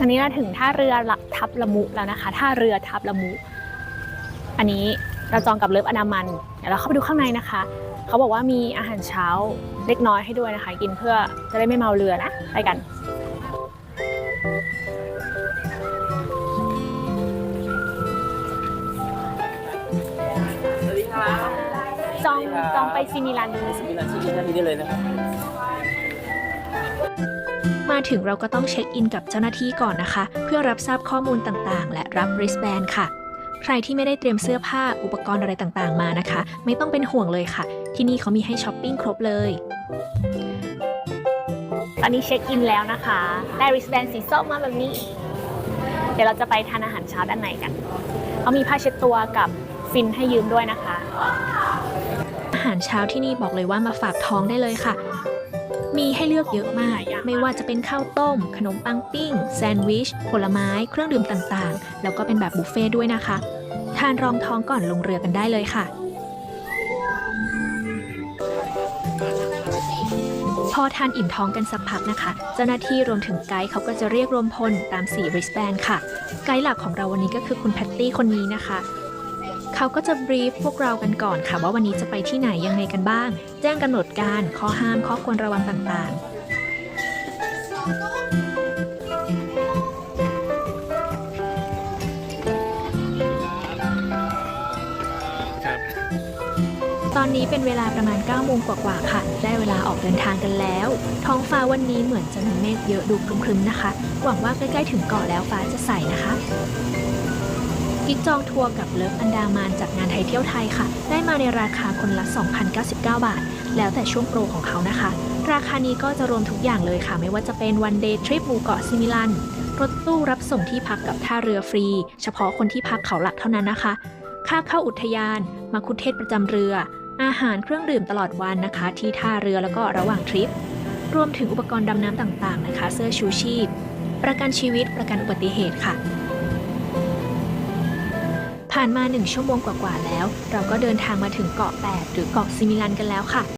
อันนี้เราถึงท่าเรือละทับละมุแล้วนะคะ ท่าเรือทับละมุ อันนี้เราจองกับเลิฟอนามันเดี๋ยวเราเข้าไปดูข้างในนะคะ เขาบอกว่ามีอาหารเช้าเล็กน้อยให้ด้วยนะคะ กินเพื่อจะได้ไม่เมาเรือนะ ไปกันสวัสดีครับจองจองไปซิมิลันมีร้านที่ท่านนี้ได้เลยนะครับ มาถึงเราก็ต้องเช็คอินกับเจ้าหน้าที่ก่อนนะคะ เพื่อรับทราบข้อมูลต่างๆ และรับ wristband ค่ะ ใครที่ไม่ได้เตรียมเสื้อผ้าอุปกรณ์อะไรต่างๆ มานะคะ ไม่ต้องเป็นห่วงเลยค่ะ ที่นี่เขามีให้ช้อปปิ้งครบเลย ตอนนี้เช็คอินแล้วนะคะได้ริสแบนสีส้มมาแบบนี้ เดี๋ยวเราจะไปทานอาหารเช้าด้านในกันเขามีผ้าเช็ดตัวกับฟินให้ยืมด้วยนะคะ อาหารเช้าที่นี่บอกเลยว่ามาฝากท้องได้เลยค่ะ มีให้เลือกเยอะมาก ไม่ว่าจะเป็นข้าวต้ม ขนมปังปิ้ง แซนด์วิช ผลไม้ เครื่องดื่มต่างๆ แล้วก็เป็นแบบบุฟเฟ่ต์ด้วยนะคะ ทานรองท้องก่อนลงเรือกันได้เลยค่ะ พอทานอิ่มท้องกันสักพักนะคะ เจ้าหน้าที่รวมถึงไกด์เขาก็จะเรียกรวมพลตาม4 wristband ค่ะ ไกด์หลักของเราวันนี้ก็คือคุณแพตตี้คนนี้นะคะ เขาก็จะบรีฟพวกเรากันก่อนค่ะ ว่าวันนี้จะไปที่ไหนยังไงกันบ้าง แจ้งกำหนดการข้อห้ามข้อควรระวังต่างๆ ตอนนี้เป็นเวลาประมาณ9โมงกว่าๆค่ะ ได้เวลาออกเดินทางกันแล้ว ท้องฟ้าวันนี้เหมือนจะมีเมฆเยอะดูครึมๆนะคะ หวังว่าใกล้ๆถึงเกาะแล้วฟ้าจะใสนะคะ กิ๊กจองทัวร์กับเลิฟอันดามานจากงานไทยเที่ยวไทยค่ะ ได้มาในราคาคนละ 2,099 บาท แล้วแต่ช่วงโปรของเขานะคะ ราคานี้ก็จะรวมทุกอย่างเลยค่ะ ไม่ว่าจะเป็นวันเดย์ทริปหมู่เกาะซิมิลัน รถตู้รับส่งที่พักกับท่าเรือฟรี เฉพาะคนที่พักเขาหลักเท่านั้นนะคะ ค่าเข้าอุทยาน มาคุเทศประจำเรือ อาหารเครื่องดื่มตลอดวันนะคะ ที่ท่าเรือแล้วก็ระหว่างทริป รวมถึงอุปกรณ์ดำน้ำต่างๆนะคะ เสื้อชูชีพ ประกันชีวิตประกันอุบัติเหตุค่ะ ผ่านมา 1 ชั่วโมงกว่าๆแล้ว เราก็เดินทางมาถึงเกาะ 8 หรือเกาะซิมิลันกันแล้วค่ะ